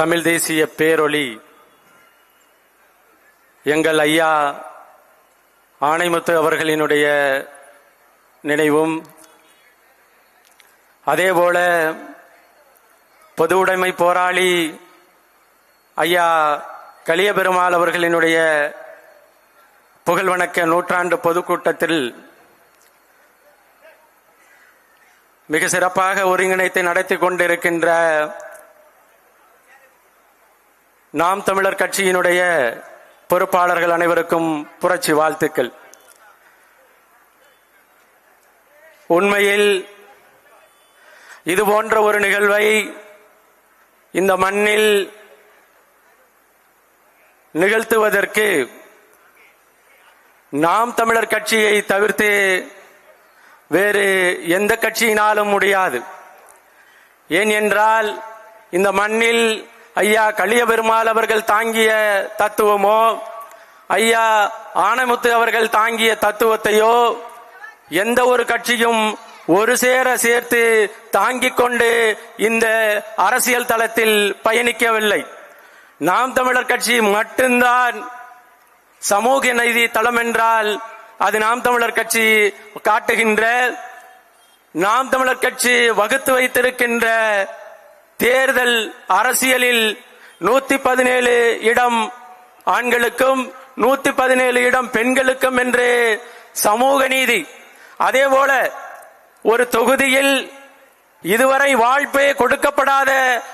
தமிழ் தேசிய பேரொளி. எங்கள் ஐயா ஆணைமுத்து அவர்களினுடைய நினைவும். அதேபோல பொது உடைமை போராளி ஐயா கலியபெருமாள் அவர்களினுடைய புகழ் வணக்க நூற்றாண்டு பொதுக்கூட்டத்தில் மிக சிறப்பாக ஒருங்கிணைத்து நடத்தி கொண்டிருக்கின்ற நாம் தமிழர் கட்சியினுடைய பொறுப்பாளர்கள் அனைவருக்கும் புரட்சி வாழ்த்துக்கள். உண்மையில் இது போன்ற ஒரு நிகழ்வை இந்த மண்ணில் நிகழ்த்துவதற்கு நாம் தமிழர் கட்சியை தவிர்த்து வேறு எந்த கட்சியினாலும் முடியாது. ஏன் என்றால் இந்த மண்ணில் ஐயா களிய பெருமாள் அவர்கள் தாங்கிய தத்துவமோ? ஐயா ஆனமுத்து அவர்கள் தாங்கிய தத்துவத்தையோ? எந்த ஒரு கட்சியும் ஒரு சேர சேர்த்து தாங்கிக் கொண்டு இந்த அரசியல் தளத்தில் பயணிக்கவில்லை. நாம் தமிழர் கட்சி மட்டும்தான் சமூக நீதி தளம் என்றால் அது நாம் தமிழர் கட்சி காட்டுகின்ற நாம் தமிழர் கட்சி வகுத்து வைத்திருக்கின்ற தேர்தல் அரசியலில் நூத்தி பதினேழு இடம் ஆண்களுக்கும் நூத்தி பதினேழு இடம் பெண்களுக்கும் என்று சமூக நீதி. அதே போல ஒரு தொகுதியில் இதுவரை வாழ்ப்பே கொடுக்கப்படாத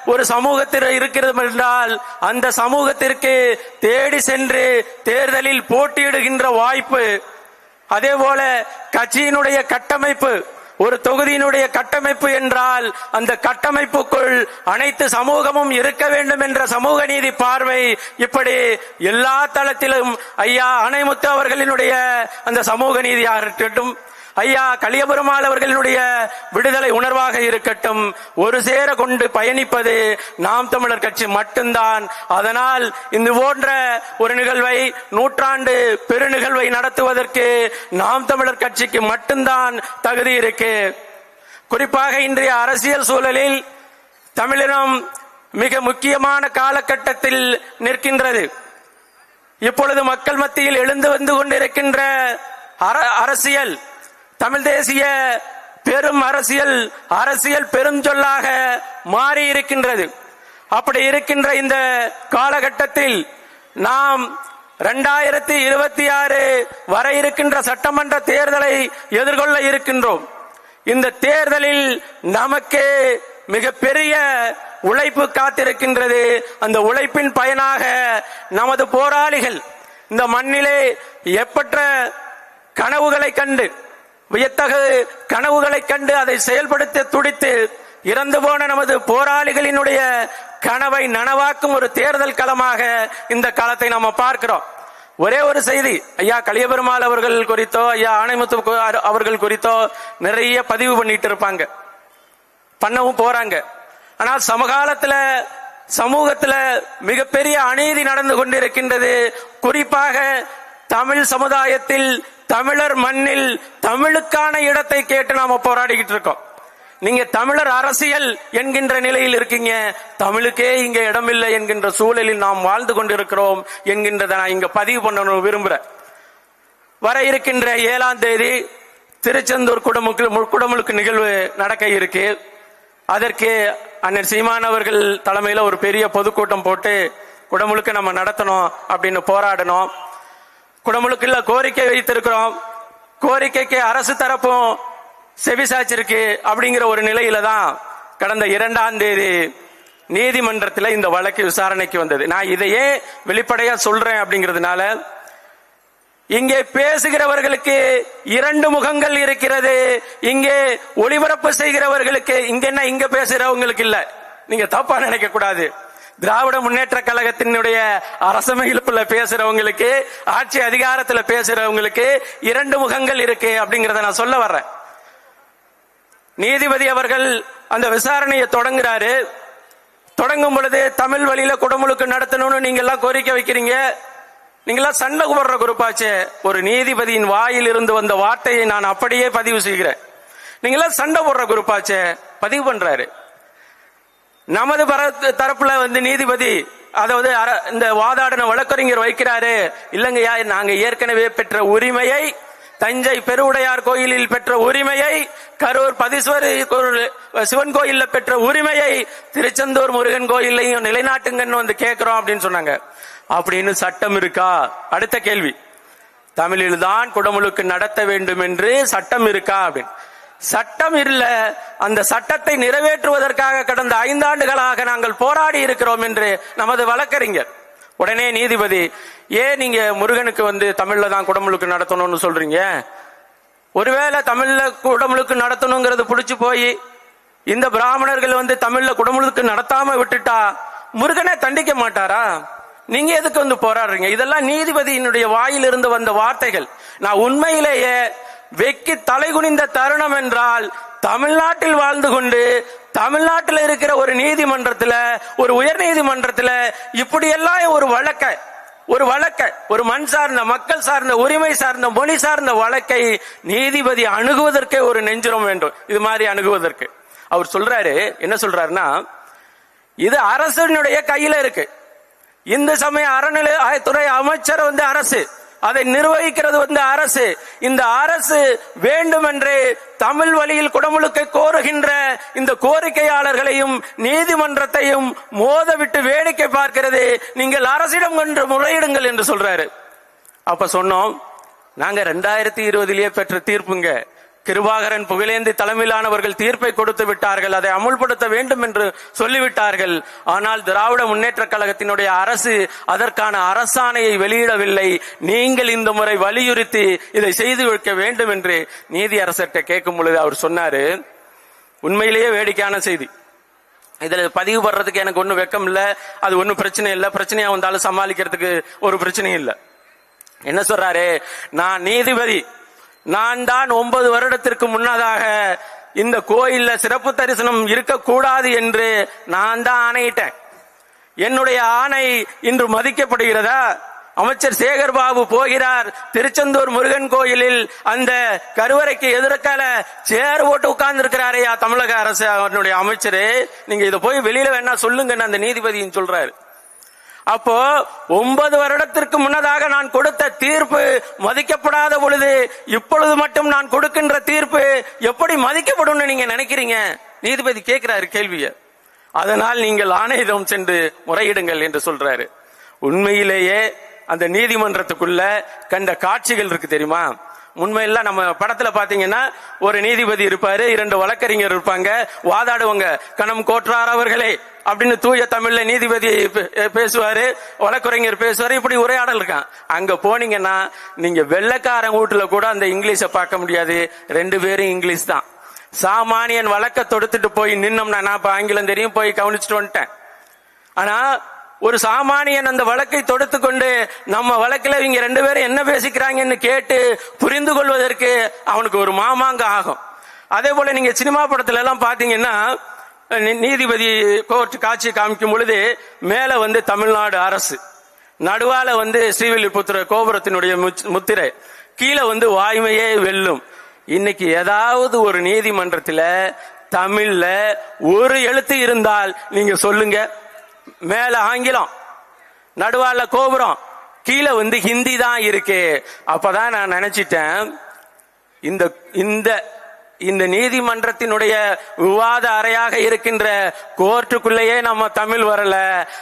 ஒரு சமூகத்தில் இருக்கிறது என்றால் அந்த சமூகத்திற்கு தேடி சென்று தேர்தலில் போட்டியிடுகின்ற வாய்ப்பு அதே போல கட்சியினுடைய கட்டமைப்பு ஒரு தொகுதியினுடைய கட்டமைப்பு என்றால் அந்த கட்டமைப்புக்குள் அனைத்து சமூகமும் இருக்க வேண்டும் என்ற சமூக நீதி பார்வை இப்படி எல்லா தளத்திலும் ஐயா அணைமுத்து அவர்களினுடைய அந்த சமூக நீதியாக இருக்கட்டும் ஐயா கலியபெருமாள் அவர்களினுடைய விடுதலை உணர்வாக இருக்கட்டும் ஒரு சேர கொண்டு பயணிப்பது நாம் தமிழர் கட்சி மட்டும்தான். அதனால் இந்த போன்ற ஒரு நிகழ்வை நூற்றாண்டு பெருநிகழ்வை நடத்துவதற்கு நாம் தமிழர் கட்சிக்கு மட்டும்தான் தகுதி இருக்கு. குறிப்பாக இன்றைய அரசியல் சூழலில் தமிழினம் மிக முக்கியமான காலகட்டத்தில் நிற்கின்றது. இப்பொழுது மக்கள் மத்தியில் எழுந்து வந்து கொண்டிருக்கின்ற அர- அரசியல் தமிழ் தேசிய பெரும் அரசியல் அரசியல் பெருஞ்சொல்லாக மாறி இருக்கின்றது. அப்படி இருக்கின்ற இந்த காலகட்டத்தில் நாம் இரண்டாயிரத்தி இருபத்தி ஆறு வர இருக்கின்ற சட்டமன்ற தேர்தலை எதிர்கொள்ள இருக்கின்றோம். இந்த தேர்தலில் நமக்கு மிகப்பெரிய உழைப்பு காத்திருக்கின்றது. அந்த உழைப்பின் பயனாக நமது போராளிகள் இந்த மண்ணிலே எப்பற்ற கனவுகளை கண்டு வியத்தகு கனவுகளை கண்டு அதை செயல்படுத்த துடித்து இறந்து போன நமது போராளிகளினுடைய கனவை நனவாக்கும் ஒரு தேர்தல் களமாக இந்த காலத்தை நாம பார்க்கிறோம். ஒரே ஒரு செய்தி. ஐயா கலியபெருமாள் அவர்கள் குறித்தோ ஐயா ஆணைமுத்து அவர்கள் குறித்தோ நிறைய பதிவு பண்ணிட்டு இருப்பாங்க. பண்ணவும் போறாங்க. ஆனால் சமகாலத்துல சமூகத்துல மிகப்பெரிய அநீதி நடந்து கொண்டிருக்கின்றது. குறிப்பாக தமிழ் சமுதாயத்தில் தமிழர் மண்ணில் தமிழுக்கான இடத்தை கேட்டு நாம போராடிக்கிட்டு இருக்கோம். நீங்க தமிழர் அரசியல் என்கின்ற நிலையில் இருக்கீங்க. தமிழுக்கே இங்க இடமில்லை என்கின்ற சூழலில் நாம் வாழ்ந்து கொண்டிருக்கிறோம் என்கின்றதை நான் இங்க பதிவு பண்ண விரும்புறேன். வர இருக்கின்ற ஏழாம் தேதி திருச்செந்தூர் குடமுக்கு குடமுழுக்கு நிகழ்வு நடக்க இருக்கு. அதற்கு அண்ணன் சீமான் அவர்கள் தலைமையில ஒரு பெரிய பொதுக்கூட்டம் போட்டு குடமுழுக்க நம்ம நடத்தணும் அப்படின்னு போராடணும். குடமுழுக்குல கோரிக்கை வைத்திருக்கிறோம். கோரிக்கைக்கு அரசு தரப்பும் செவிசாச்சிருக்கு அப்படிங்கிற ஒரு நிலையில தான் கடந்த இரண்டாம் தேதி நீதிமன்றத்தில் இந்த வழக்கு விசாரணைக்கு வந்தது. நான் இதையே வெளிப்படையா சொல்றேன் அப்படிங்கிறதுனால இங்கே பேசுகிறவர்களுக்கு இரண்டு முகங்கள் இருக்கிறது இங்கே ஒளிபரப்பு செய்கிறவர்களுக்கு இங்க என்ன இங்க பேசுறவங்களுக்கு இல்ல. நீங்க தப்பா நினைக்க கூடாது. திராவிட முன்னேற்ற கழகத்தினுடைய அரசமைப்புல பேசுறவங்களுக்கு ஆட்சி அதிகாரத்துல பேசுறவங்களுக்கு இரண்டு முகங்கள் இருக்கு அப்படிங்கறத நான் சொல்ல வர்றேன். நீதிபதி அவர்கள் அந்த விசாரணையை தொடங்குறாரு. தொடங்கும் பொழுது தமிழ் வழியில குடமுழுக்கு நடத்தணும்னு நீங்க எல்லாம் கோரிக்கை வைக்கிறீங்க. நீங்களாம் சண்டை போடுற குரூப்பாச்சே. ஒரு நீதிபதியின் வாயில் இருந்து வந்த வார்த்தையை நான் அப்படியே பதிவு செய்கிறேன். நீங்களாம் சண்டை போடுற குரூப்பாச்சே. பதிவு பண்றாரு. நமது தரப்புல வந்து நீதிபதி அதாவது இந்த வாதாடின வழக்கறிஞர் வைக்கிறாரு. இல்லைங்கய்யா நாங்க ஏற்கனவே பெற்ற உரிமையை தஞ்சை பெருவுடையார் கோயிலில் பெற்ற உரிமையை கரூர் பதீஸ்வரி சிவன் கோயில்ல பெற்ற உரிமையை திருச்செந்தூர் முருகன் கோயிலையும் நிலைநாட்டுங்கன்னு வந்து கேட்கிறோம் அப்படின்னு சொன்னாங்க. அப்படின்னு சட்டம் இருக்கா? அடுத்த கேள்வி. தமிழில் தான் குடமுழுக்கு நடத்த வேண்டும் என்று சட்டம் இருக்கா அப்படின்னு. சட்டம் இல்ல அந்த சட்டத்தை நிறைவேற்றுவதற்காக கடந்த ஐந்தாண்டுகளாக நாங்கள் போராடி இருக்கிறோம் என்று நமது வழக்கறிஞர் உடனே நீதிபதி ஏன் நீங்க முருகனுக்கு வந்து தமிழ்ல தான் குடமுழுக்கு நடத்தணும்னு சொல்றீங்க? ஒருவேளை தமிழ்ல குடமுழுக்கு நடத்தணுங்கிறது புடிச்சு போய் இந்த பிராமணர்கள் வந்து தமிழ்ல குடமுழுக்கு நடத்தாம விட்டுட்டா முருகனை தண்டிக்க மாட்டாரா? நீங்க எதுக்கு வந்து போராடுறீங்க? இதெல்லாம் நீதிபதியினுடைய வாயிலிருந்து வந்த வார்த்தைகள். நான் உண்மையிலேயே வெக்கி தலைகுனிந்த தருணம் என்றால் தமிழ்நாட்டில் வாழ்ந்து கொண்டு தமிழ்நாட்டில் இருக்கிற ஒரு நீதிமன்றத்தில் ஒரு உயர் நீதிமன்றத்தில் இப்படியெல்லாம் ஒரு வழக்க ஒரு வழக்க ஒரு மண் சார்ந்த மக்கள் சார்ந்த உரிமை சார்ந்த மொழி சார்ந்த வழக்கை நீதிபதி அணுகுவதற்கே ஒரு நெஞ்சுரம் வேண்டும். இது மாதிரி அணுகுவதற்கு. அவர் சொல்றாரு என்ன சொல்றாருன்னா இது அரசனுடைய கையில இருக்கு. இந்து சமய அறநிலை துறை அமைச்சர் வந்து அரசு. அதை நிர்வகிக்கிறது வந்து அரசு. இந்த அரசு வேண்டுமென்றே தமிழ் வழியில் குடமுழுக்கை கோருகின்ற இந்த கோரிக்கையாளர்களையும் நீதிமன்றத்தையும் மோதவிட்டு வேடிக்கை பார்க்கிறது. நீங்கள் அரசிடம் கொண்டு முறையிடுங்கள் என்று சொல்றாரு. அப்ப சொன்னோம் நாங்க ரெண்டாயிரத்தி இருபதிலேயே பெற்ற தீர்ப்புங்க. கிருபாகரன் புகழேந்தி தலைமையிலானவர்கள் தீர்ப்பை கொடுத்து விட்டார்கள். அதை அமுல்படுத்த வேண்டும் என்று சொல்லிவிட்டார்கள். ஆனால் திராவிட முன்னேற்ற கழகத்தினுடைய அரசு அதற்கான அரசாணையை வெளியிடவில்லை. நீங்கள் இந்த முறை வலியுறுத்தி இதை செய்து வைக்க வேண்டும் என்று நீதி அரசர்கிட்ட கேட்கும் பொழுது அவர் சொன்னாரு உண்மையிலேயே வேடிக்கையான செய்தி. இதுல பதிவு படுறதுக்கு எனக்கு ஒன்றும் வெக்கம் இல்ல அது ஒன்றும் பிரச்சனை இல்லை. பிரச்சனையா வந்தாலும் சமாளிக்கிறதுக்கு ஒரு பிரச்சனையும் இல்லை. என்ன சொல்றாரு? நான் நீதிபதி நான் தான் ஒன்பது வருடத்திற்கு முன்னதாக இந்த கோயில்ல சிறப்பு தரிசனம் இருக்கக்கூடாது என்று நான் தான் ஆணையிட்டேன். என்னுடைய ஆணை இன்று மதிக்கப்படுகிறதா? அமைச்சர் சேகர் பாபு போகிறார். திருச்செந்தூர் முருகன் கோயிலில் அந்த கருவறைக்கு எதிர்க்கால சேர் போட்டு உட்கார்ந்து இருக்கிறாரையா தமிழக அரசு அவனுடைய அமைச்சரு. நீங்க இதை போய் வெளியில வேணா சொல்லுங்கன்னு அந்த நீதிபதியும் சொல்றாரு. அப்போ ஒன்பது வருடத்திற்கு முன்னதாக நான் கொடுத்த தீர்ப்பு மதிக்கப்படாத பொழுது இப்பொழுது மட்டும் நான் கொடுக்கின்ற தீர்ப்பு எப்படி மதிக்கப்படும்னு நீங்க நினைக்கிறீங்க? நீதிபதி கேட்கிறாரு கேள்விய. அதனால் நீங்கள் ஆணையதம் சென்று முறையிடுங்கள் என்று சொல்றாரு. உண்மையிலேயே அந்த நீதிமன்றத்துக்குள்ள கண்ட காட்சிகள் இருக்கு தெரியுமா? உண்மையில் நம்ம படத்துல பாத்தீங்கன்னா ஒரு நீதிபதி இருப்பாரு இரண்டு வழக்கறிஞர் இருப்பாங்க. வாதாடுவாங்க. கணம் கோற்றார் அவர்களே அப்படின்னு தூய தமிழ்ல நீதிபதி பே- பேசுவாரு வழக்குரைஞர் பேசுவாரு இப்படி உரையாடல் இருக்கான். அங்க போனீங்கன்னா நீங்க வெள்ளக்காரன் வீட்டுல கூட அந்த இங்கிலீஷை பார்க்க முடியாது. ரெண்டு பேரும் இங்கிலீஷ் தான். சாமானியன் வழக்க தொடுத்துட்டு போய் நின்னோம்னா நான் இப்ப ஆங்கிலம் தெரியும் போய் கவனிச்சுட்டு வந்துட்டேன். ஆனா ஒரு சாமானியன் அந்த வழக்கை தொடுத்து கொண்டு நம்ம வழக்கில் இவங்க ரெண்டு பேரும் என்ன பேசிக்கிறாங்கன்னு கேட்டு புரிந்து கொள்வதற்கு அவனுக்கு ஒரு மாமாங்க ஆகும். அதே போல நீங்க சினிமா படத்துல எல்லாம் பாத்தீங்கன்னா நீதிபதி கோர்ட் காட்சி காமிக்கும் பொழுது மேல வந்து தமிழ்நாடு அரசு நடுவால வந்து ஸ்ரீவில்லிபுத்திர கோபுரத்தினுடைய முத்திரை கீழே வந்து வாய்மையே வெல்லும். இன்னைக்கு ஏதாவது ஒரு நீதிமன்றத்தில் தமிழ்ல ஒரு எழுத்து இருந்தால் நீங்க சொல்லுங்க. மேல ஆங்கிலம் நடுவால கோபுரம் கீழே வந்து ஹிந்தி தான் இருக்கு. அப்பதான் நான் நினைச்சிட்டேன் இந்த இந்த இந்த நீதிமன்றத்தினுடைய விவாத அறையாக இருக்கின்ற கோர்ட்டுக்குள்ளேயே நம்ம தமிழ் வரல.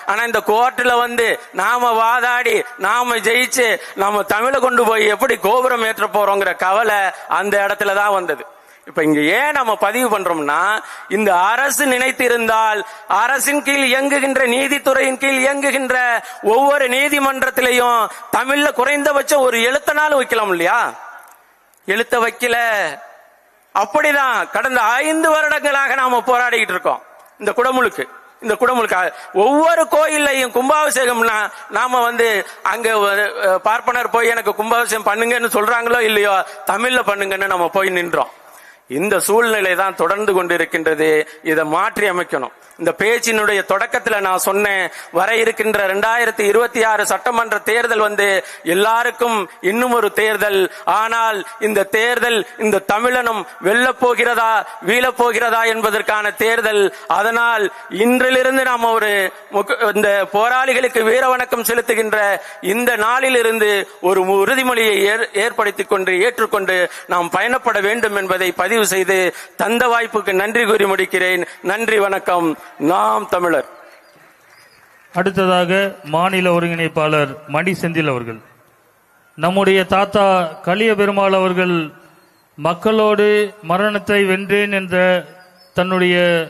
ஆனா இந்த கோர்ட்டுல வந்து நாம வாதாடி நாம ஜெயிச்சு நம்ம தமிழை கொண்டு போய் எப்படி கோபுரம் ஏற்ற போறோங்கிற கவலை அந்த இடத்துல தான் வந்தது. இப்ப இங்க ஏன் நம்ம பதிவு பண்றோம்னா இந்த அரசு நினைத்திருந்தால் அரசின் கீழ் இயங்குகின்ற நீதித்துறையின் கீழ் இயங்குகின்ற ஒவ்வொரு நீதிமன்றத்திலையும் தமிழ்ல குறைந்தபட்சம் ஒரு எழுத்தனாலும் வைக்கலாம் இல்லையா? எழுத்த வைக்கல. அப்படிதான் கடந்த ஐந்து வருடங்களாக நாம போராடிக்கிட்டு இருக்கோம். இந்த குடமுழுக்கு இந்த குடமுழுக்கு. ஒவ்வொரு கோயில்லையும் கும்பாபிஷேகம்னா நாம வந்து அங்க பார்ப்பனர் போய் எனக்கு கும்பாபிஷேகம் பண்ணுங்கன்னு சொல்றாங்களோ இல்லையோ தமிழ்ல பண்ணுங்கன்னு நம்ம போய் நின்றோம். இந்த சூழ்நிலை தான் தொடர்ந்து கொண்டிருக்கின்றது. இதை மாற்றி அமைக்கணும். இந்த பேச்சினுடைய தொடக்கத்துல நான் சொன்னேன் வர இருக்கின்ற இரண்டாயிரத்தி இருபத்தி ஆறு சட்டமன்ற தேர்தல் வந்து எல்லாருக்கும் இன்னும் ஒரு தேர்தல். ஆனால் இந்த தேர்தல் இந்த தமிழனும் வெல்லப் போகிறதா போகிறதா என்பதற்கான தேர்தல். அதனால் இன்றிலிருந்து நாம் ஒரு இந்த போராளிகளுக்கு வீர வணக்கம் செலுத்துகின்ற இந்த நாளிலிருந்து ஒரு உறுதிமொழியை ஏற்படுத்திக் கொண்டு ஏற்றுக்கொண்டு நாம் பயணப்பட வேண்டும் என்பதை பதிவு செய்து தந்த வாய்ப்புக்கு நன்றி கூறி முடிக்கிறேன். நன்றி வணக்கம். நாம் தமிழர். அடுத்ததாக மாநில ஒருங்கிணைப்பாளர் மணி செந்தில் அவர்கள். நம்முடைய தாத்தா கலிய பெருமாள் அவர்கள் மக்களோடு மரணத்தை வென்றேன் என்ற தன்னுடைய